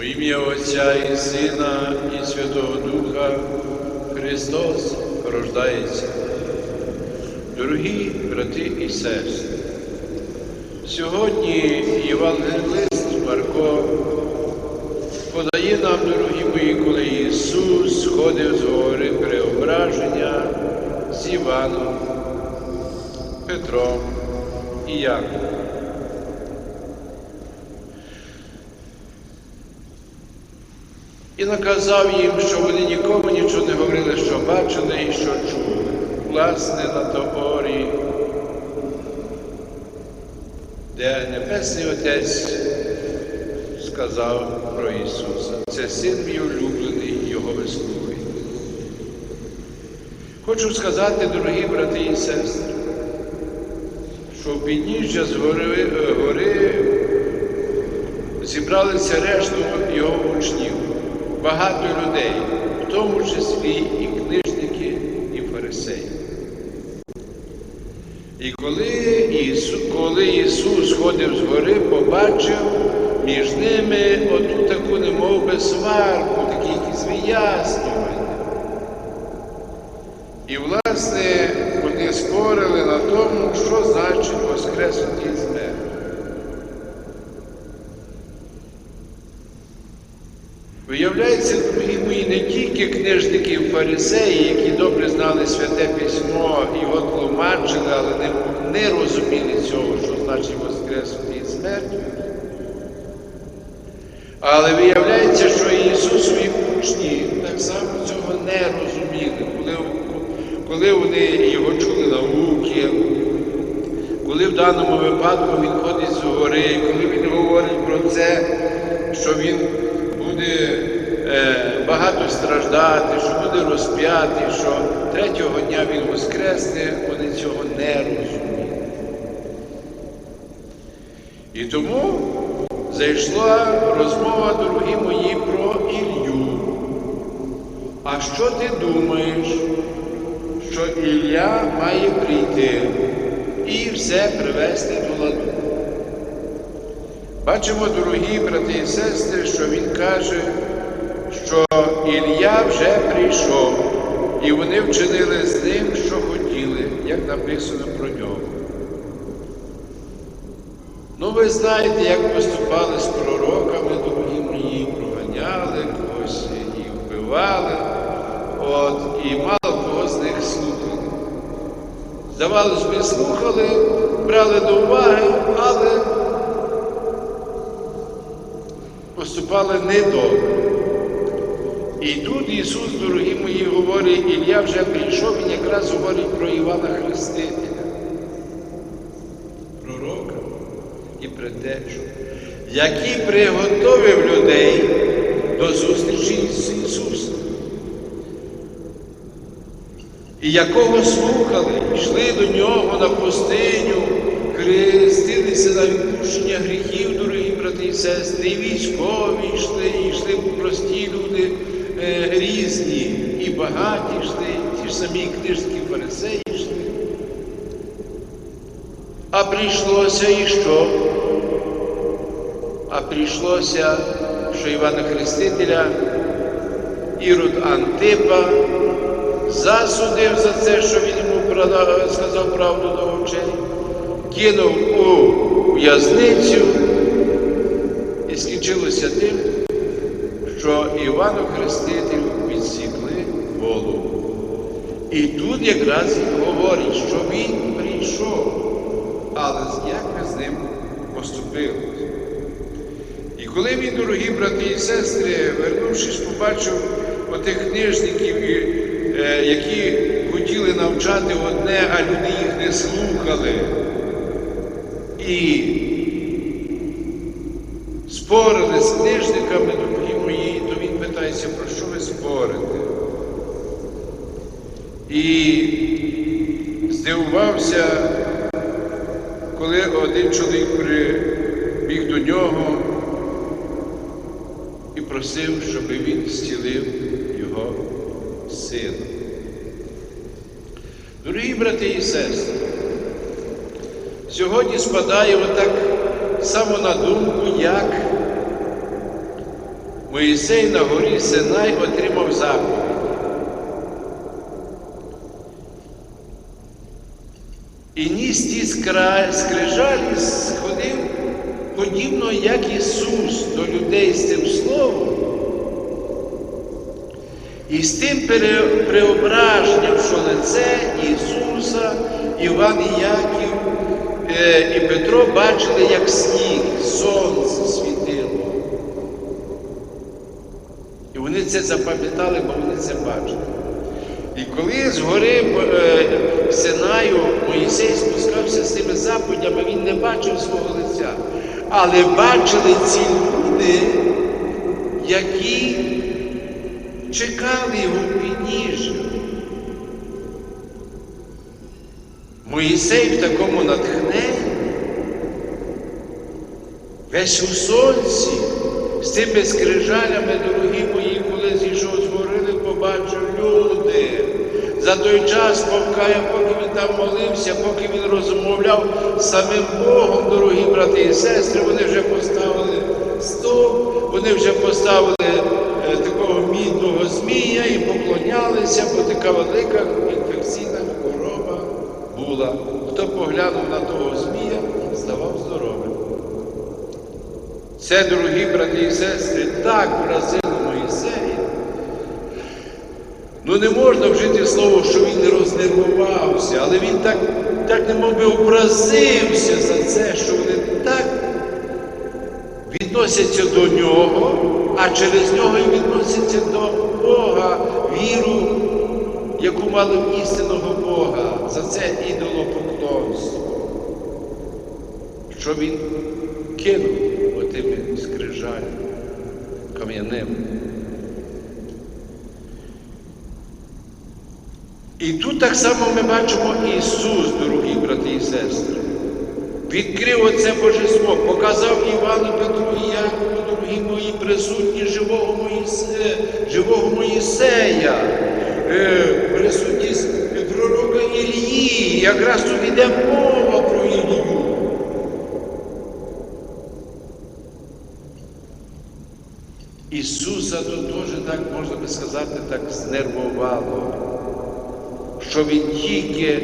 У ім'я Отця і Сина, і Святого Духа Христос рождається. Дорогі брати і сестри, сьогодні Євангелист Марко подає нам, дорогі мої, коли Ісус сходив з гори преображення з Іваном, Петром і Яковом. І наказав їм, що вони нікому нічого не говорили, що бачили і що чули. Власне, на тоборі, де Небесний Отець сказав про Ісуса. Це син мій улюблений, його вислухайте. Хочу сказати, дорогі брати і сестри, що в підніжжя з гори, гори зібралися решту його учнів багато людей, в тому числі і книжники, і фарисеї. І коли Ісус, коли Ісус ходив з гори, побачив між ними оту таку немов би сварку, такі якісь. І, власне, вони спорили на тому, що значить воскреснути з мертвих. Виявляється, дорогі мої, не тільки книжники і фарисеї, які добре знали святе письмо і його тлумачили, але не, не розуміли цього, що значить воскреснути із мертвих. Але виявляється, що і Ісус свої учні так само цього не розуміли, коли, коли вони його чули науки, коли в даному випадку він ходить з гори, коли він говорить про це, що він буде багато страждати, що буде розп'ятий, що третього дня він воскресне, вони цього не розуміють. І тому зайшла розмова, дорогі мої, про Ілью. А що ти думаєш, що Ілля має прийти і все привести до ладу? Бачимо, дорогі брати і сестри, що він каже, що Ілля вже прийшов, і вони вчинили з ним, що хотіли, як написано про нього. Ну, ви знаєте, як поступали з пророками, дорогі мої, проганяли когось і вбивали, от, і мало кого з них слухали. Здавалось би, слухали, брали до уваги, але поступали недобре. І тут Ісус, дорогі мої, говорить, Ілля вже прийшов, Він якраз говорить про Івана Хрестителя, пророка і предтечу, який приготовив людей до зустрічі з Ісусом. І якого слухали, йшли до нього на пустиню, хрестилися на відпущення гріхів, дорогі брати і сестри, і військові йшли, і йшли прості люди різні, і багаті йшли, ті ж самі книжки фарисеї йшли. А прийшлося і що? А прийшлося, що Івана Хрестителя, Ірод Антипа, засудив за це, що він йому сказав правду до очей, кинув у в'язницю і скінчилося тим, що Івану Хрестителю відсікли голову. І тут якраз говорить, що він прийшов, але як ми з ним поступили. І коли він, дорогі брати і сестри, вернувшись, побачив отих книжників, які хотіли навчати одне, а люди їх не слухали. І спорили з книжниками, дорогі мої, то він питається, про що ви спорите? І здивувався, коли один чоловік прибіг до нього і просив, щоб він зцілив його сина. Дорогі брати і сестри, сьогодні спадає отак само на думку, як Моїсей на горі Синай отримав заповідь. І ніс ті скрижалі сходив подібно, як Ісус до людей з цим словом. І з тим преображенням, що лице Ісуса, Іван і Яків е, і Петро бачили, як сніг, сонце світило. І вони це запам'ятали, бо вони це бачили. І коли з гори е, Синаю Моїсей спускався з цими заповідями, він не бачив свого лиця. Але бачили ці люди, які чекали його в підніжжі. Моїсей в такому натхненні, весь у сонці, з тими скрижалями, дорогі мої, коли зійшов з побачив люди. За той час, поки, поки він там молився, поки він розмовляв самим Богом, дорогі брати і сестри, вони вже поставили стовп, вони вже поставили е, такого мідного змія і поклонялися, бо така велика інфекційна хвороба була. Хто поглянув на того змія, ставав здоровим. Це, дорогі брати і сестри, так вразило Моїсея. Ну не можна вжити слово, що він рознервувався, але він так, так немов би образився за це, що вони так відносяться до нього, а через нього і відносяться до Бога, віру, яку мали в істинного Бога, за це ідолопоклонство. Що він кинув отими скрижалями кам'яними. І тут так само ми бачимо Ісус, дорогі брати і сестри. Відкрив оце божество, показав Івану Петру і Якову, дорогі мої присутні живого Моїсея, живого Моїсея, е, присутність пророка Ілії. Якраз тут йде мова про Ілію. Ісуса то теж так, можна би сказати, так знервувало, що Він тільки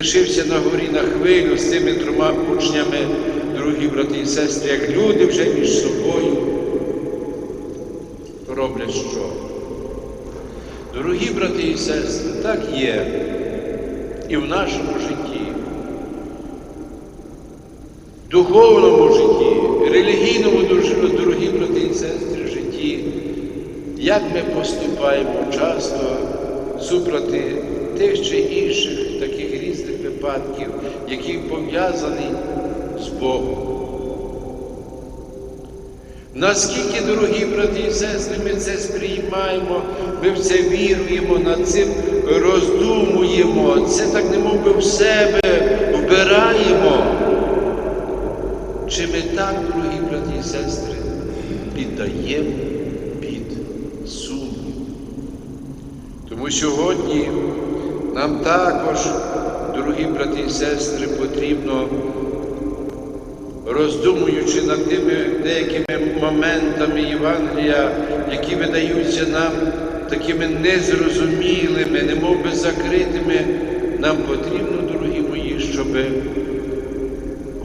лишився на горі на хвилю з цими трьома учнями, дорогі брати і сестри, як люди вже між собою роблять що. Дорогі брати і сестри, так є і в нашому житті, духовному житті, релігійному, дорогі брати і сестри, житті, як ми поступаємо часто супроти тих чи інших таких різних випадків, які пов'язані з Богом. Наскільки, дорогі брати і сестри, ми це сприймаємо, ми в це віруємо, над цим роздумуємо, це так немов би в себе вбираємо. Чи ми так, дорогі брати і сестри, піддаємо Тому сьогодні нам також, дорогі брати і сестри, потрібно, роздумуючи над тими деякими моментами Євангелія, які видаються нам такими незрозумілими, немов би закритими, нам потрібно, дорогі мої, щоб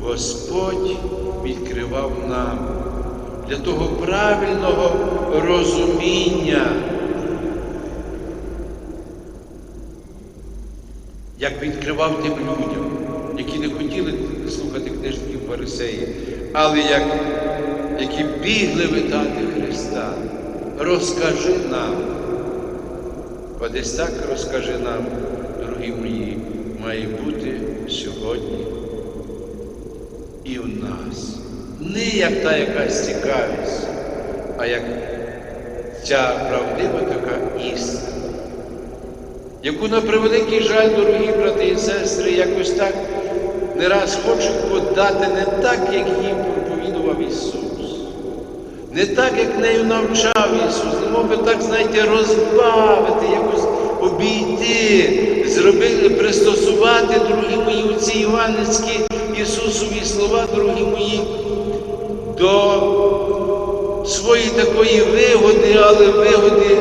Господь відкривав нам для того правильного розуміння, як відкривав тим людям, які не хотіли слухати книжників фарисеїв, але як, які бігли витати Христа. Розкажи нам. Одесь так розкажи нам, дорогі мої, має бути сьогодні і в нас. Не як та якась цікавість, а як ця правдива така істина, яку на превеликий жаль, дорогі брати і сестри, якось так не раз хочуть подати не так, як їм проповідував Ісус. Не так, як нею навчав Ісус, не мов би так, знаєте, розбавити, якось обійти, зробити, пристосувати, дорогі мої, ці іванницькі Ісусові слова, дорогі мої, до свої такої вигоди, але вигоди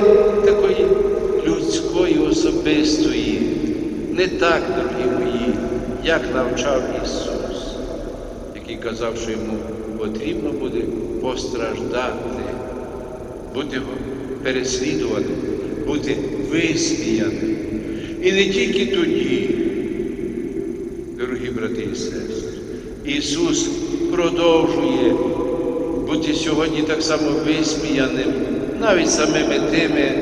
особистої. Не так, дорогі мої, як навчав Ісус, який казав, що йому потрібно буде постраждати, бути переслідуваним, бути висміяним. І не тільки тоді, дорогі брати і сестри, Ісус продовжує бути сьогодні так само висміяним навіть самими тими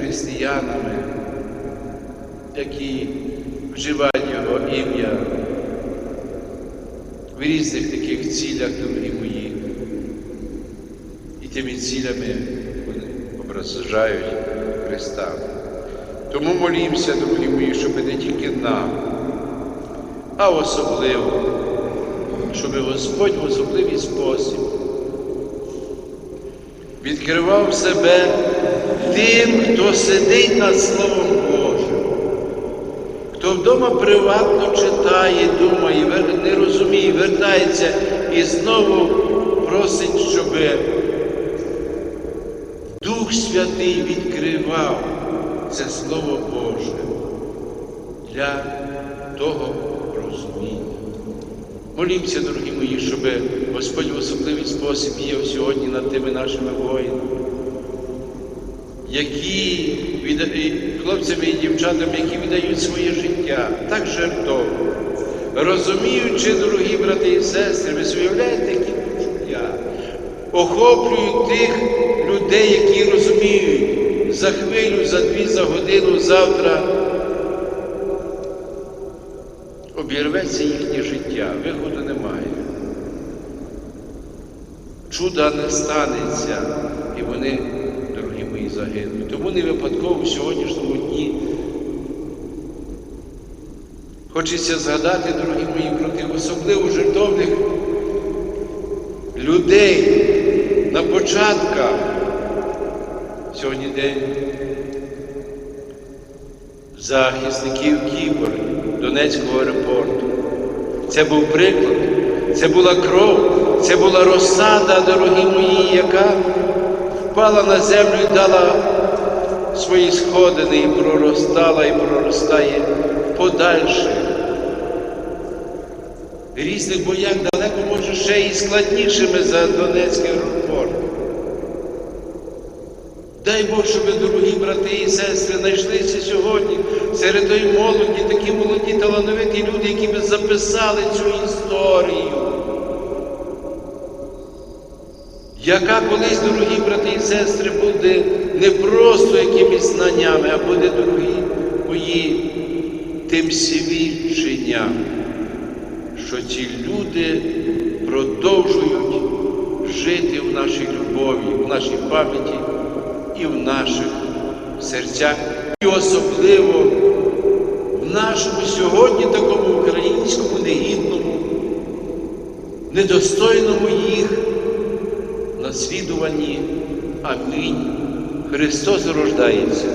християнами, які вживають Його ім'я в різних таких цілях, дорогі мої. І тими цілями вони ображають Христа. Тому молімося, дорогі мої, щоб не тільки нам, а особливо, щоб Господь в особливий спосіб відкривав себе тим, хто сидить над Словом хто вдома приватно читає, думає, не розуміє, вертається і знову просить, щоб Дух Святий відкривав це Слово Боже для того розуміння. Молімося, дорогі мої, щоб Господь в особливий спосіб діяв сьогодні над тими нашими воїнами, які відда- і дівчатами, які віддають своє життя так жертовно, розуміючи, дорогі брати і сестри, ви уявляєте, які почуття, охоплюють тих людей, які розуміють за хвилю, за дві, за годину, завтра обірветься їхнє життя, виходу немає. Чуда не станеться, і вони, загинуть. Тому не випадково в сьогоднішньому дні хочеться згадати, дорогі мої, про тих особливо жертовних людей на початках. Сьогодні день захисників Кіпр, Донецького аеропорту. Це був приклад, це була кров, це була розсада, дорогі мої, яка впала на землю і дала свої сходини і проростала, і проростає в. Різних боях далеко може ще і складнішими за Донецький аеропорт. Дай Бог, щоб дорогі брати і сестри знайшлися сьогодні серед тої молоді, такі молоді, талановиті люди, які би записали цю історію. Яка колись, дорогі брати і сестри, буде не просто якимись знаннями, а буде, дорогі мої, тим свідченням, що ці люди продовжують жити в нашій любові, в нашій пам'яті і в наших серцях, і особливо в нашому сьогодні такому українському негідному, недостойному їх наслідуванні. Амінь. Христос рождається.